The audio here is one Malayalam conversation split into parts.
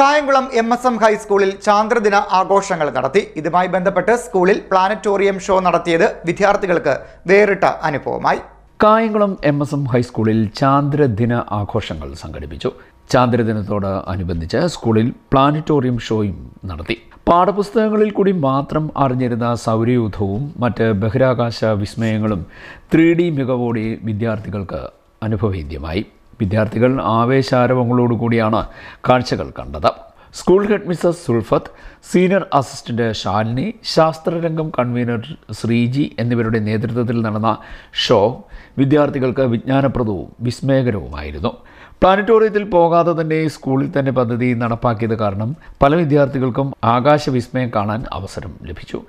കായംകുളം എം എസ് എം ഹൈസ്കൂളിൽ ചാന്ദ്രദിന ആഘോഷങ്ങൾ നടത്തി. ഇതുമായി ബന്ധപ്പെട്ട് സ്കൂളിൽ പ്ലാനറ്റോറിയം ഷോ നടത്തിയത് വിദ്യാർത്ഥികൾക്ക് വേറിട്ട അനുഭവമായി. കായംകുളം എം എസ് എം ഹൈസ്കൂളിൽ ചാന്ദ്രദിന ആഘോഷങ്ങൾ സംഘടിപ്പിച്ചു. ചാന്ദ്രദിനത്തോട് അനുബന്ധിച്ച് സ്കൂളിൽ പ്ലാനറ്റോറിയം ഷോയും നടത്തി. പാഠപുസ്തകങ്ങളിൽ കൂടി മാത്രം അറിഞ്ഞിരുന്ന സൗരയൂഥവും മറ്റ് ബഹിരാകാശ വിസ്മയങ്ങളും ത്രീ ഡി മികവോടെ വിദ്യാർത്ഥികൾക്ക് അനുഭവേദ്യമായി വിദ്യാർത്ഥികൾ ആവേശാരവങ്ങളോടുകൂടിയാണ് കാഴ്ചകൾ കണ്ടത്. School head Mrs Sulfath senior assistant Shalini ശാസ്ത്രരംഗം convener Sreeji എന്നിവരുടെ നേതൃത്വത്തിൽ നടന്ന ഷോ വിദ്യാർത്ഥികൾക്ക് വിജ്ഞാനപ്രദവും വിസ്മയകരവുമായിരുന്നു. പ്ലാനറ്റോറിയത്തിൽ പോകാതെ തന്നെ സ്കൂളിൽ തന്നെ പദ്ധതി നടപ്പാക്കിയത് കാരണം പല വിദ്യാർത്ഥികൾക്കും ആകാശ വിസ്മയം കാണാൻ അവസരം ലഭിച്ചു.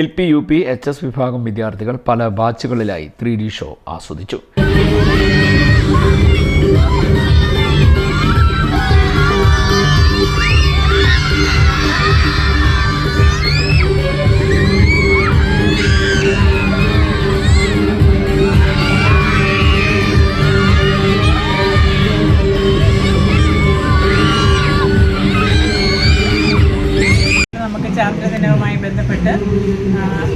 L P U P H S വിഭാഗം വിദ്യാർത്ഥികൾ പല ബാച്ചുകളിലായി ത്രീ ഡി ഷോ ആസ്വദിച്ചു. ചാന്ദ്രദിനവുമായി ബന്ധപ്പെട്ട്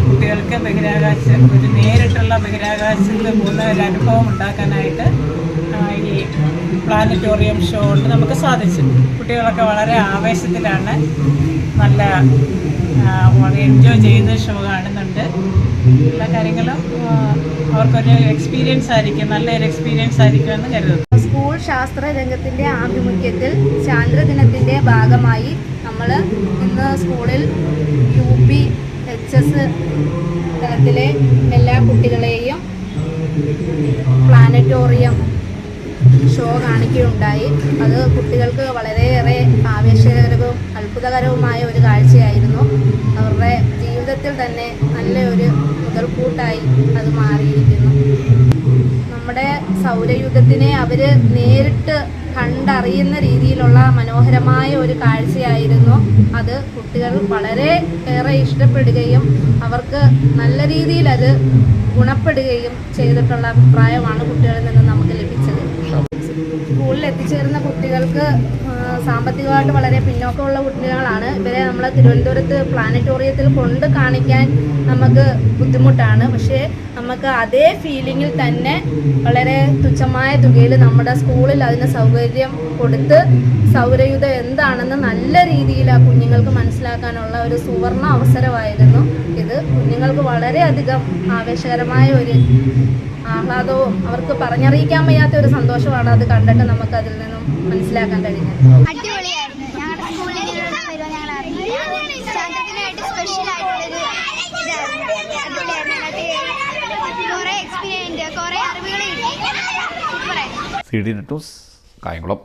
കുട്ടികൾക്ക് ബഹിരാകാശ ഒരു നേരിട്ടുള്ള ബഹിരാകാശത്ത് പോകുന്ന ഒരു അനുഭവം ഉണ്ടാക്കാനായിട്ട് പ്ലാനറ്റോറിയം ഷോ കൊണ്ട് നമുക്ക് സാധിച്ചു കുട്ടികളൊക്കെ വളരെ ആവേശത്തിലാണ് നല്ല വളരെ എൻജോയ് ചെയ്യുന്ന ഷോ കാണുന്നുണ്ട്. എല്ലാ കാര്യങ്ങളും അവർക്കൊരു എക്സ്പീരിയൻസ് ആയിരിക്കും നല്ലൊരു എക്സ്പീരിയൻസ് ആയിരിക്കുമെന്ന് കരുതുന്നു. സ്കൂൾ ശാസ്ത്ര രംഗത്തിന്റെ ആഭിമുഖ്യത്തിൽ ചാന്ദ്രദിനത്തിന്റെ ഭാഗമായി നമ്മൾ ഇന്ന് സ്കൂളിൽ യു പി എച്ച് എസ് തലത്തിലെ എല്ലാ കുട്ടികളെയും പ്ലാനറ്റോറിയം ഷോ കാണിക്കുകയുണ്ടായി. അത് കുട്ടികൾക്ക് വളരെയേറെ ആവേശകരവും അത്ഭുതകരവുമായ ഒരു കാഴ്ചയായിരുന്നു. അവരുടെ ജീവിതത്തിൽ തന്നെ നല്ലൊരു മുതൽക്കൂട്ടായി അത് മാറിയിരിക്കുന്നു. നമ്മുടെ സൗരയുഗത്തിനെ അവർ നേരിട്ട് കണ്ടറിയുന്ന രീതിയിലുള്ള മനോഹരമായ ഒരു കാഴ്ചയായിരുന്നു അത്. കുട്ടികൾ വളരെ ഏറെ ഇഷ്ടപ്പെടുകയും അവർക്ക് നല്ല രീതിയിൽ അത് ഗുണപ്പെടുകയും ചെയ്തിട്ടുള്ള അഭിപ്രായമാണ് കുട്ടികളിൽ നിന്ന് നമുക്ക് കുട്ടികൾക്ക് സാമ്പത്തികമായിട്ട് വളരെ പിന്നോക്കമുള്ള കുട്ടികളാണ്. ഇവരെ നമ്മൾ തിരുവനന്തപുരത്ത് പ്ലാനറ്റോറിയത്തിൽ കൊണ്ട് കാണിക്കാൻ നമുക്ക് ബുദ്ധിമുട്ടാണ്. പക്ഷേ നമുക്ക് അതേ ഫീലിങ്ങിൽ തന്നെ വളരെ തുച്ഛമായ തുകയിൽ നമ്മുടെ സ്കൂളിൽ അതിന് സൗകര്യം കൊടുത്ത് സൗരയുധം എന്താണെന്ന് നല്ല രീതിയിൽ ആ കുഞ്ഞുങ്ങൾക്ക് മനസ്സിലാക്കാനുള്ള ഒരു സുവർണ അവസരമായിരുന്നു. ഇത് കുഞ്ഞുങ്ങൾക്ക് വളരെയധികം ആവേശകരമായ ഒരു ആഹ്ലാദവും അവർക്ക് പറഞ്ഞറിയിക്കാൻ വയ്യാത്ത ഒരു സന്തോഷമാണ് അത് കണ്ടിട്ട് നമുക്ക് അതിൽ നിന്നും മനസ്സിലാക്കാൻ കഴിഞ്ഞത്. C D news Kayamkulam.